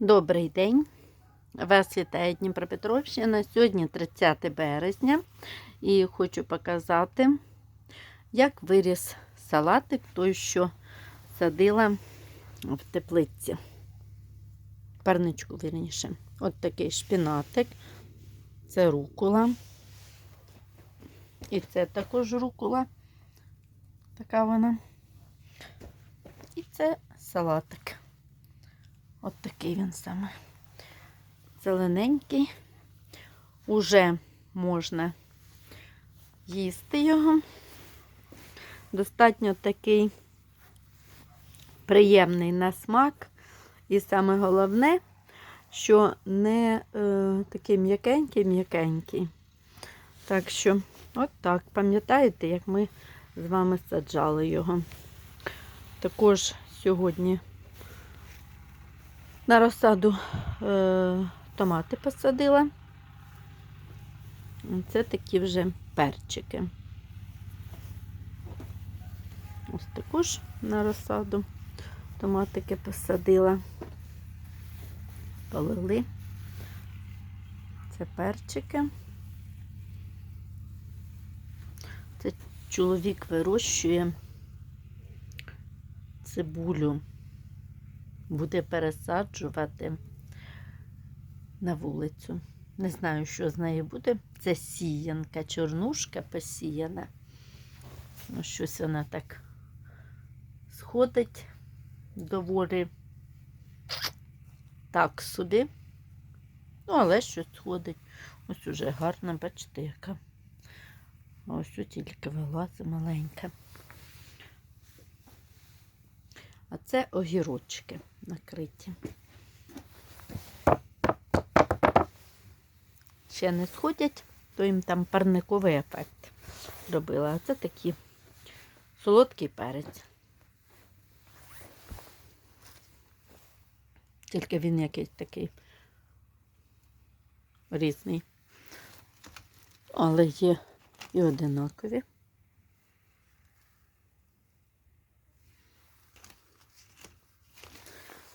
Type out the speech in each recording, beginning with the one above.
Добрий день! Вас вітає Дніпропетровщина. Сьогодні 30 березня і хочу показати, як виріс салатик, той, що садила в теплиці. Парничку, вірніше. От такий шпінатик. Це рукула. І це також рукула. Така вона. І це салатик. От такий він саме. Зелененький. Уже можна їсти його. Достатньо такий приємний на смак. І саме головне, що не е, такий м'якенький-м'якенький. Так що, от так, пам'ятаєте, як ми з вами саджали його. Також сьогодні на розсаду е, томати посадила. Це такі вже перчики. Ось також на розсаду томатики посадила. Полили. Це перчики. Це чоловік вирощує цибулю буде пересаджувати на вулицю. Не знаю, що з нею буде. Це сіянка, чорнушка посіяна. Ну, щось вона так сходить доволі так собі. Ну, але щось сходить. Ось уже гарна, бачите, яка. Ось тільки вилазить маленька. А це огірочки накриті. Ще не сходять, то їм там парниковий ефект робила. А це такий солодкий перець. Тільки він якийсь такий різний. Але є і одинакові.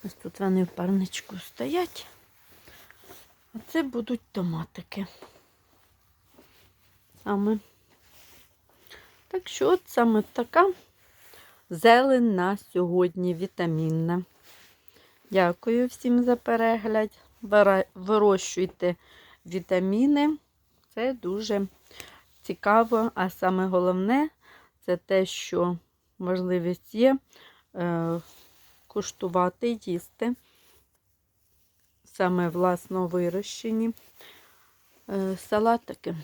Ось тут вони в парничку стоять. А це будуть томатики. Саме. Так що от саме така зелень на сьогодні вітамінна. Дякую всім за перегляд. Вирощуйте вітаміни. Це дуже цікаво. А саме головне це те, що можливість є. Куштувати, їсти саме власно вирощені е, салатики.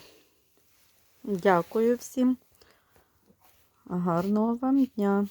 Дякую всім. Гарного вам дня!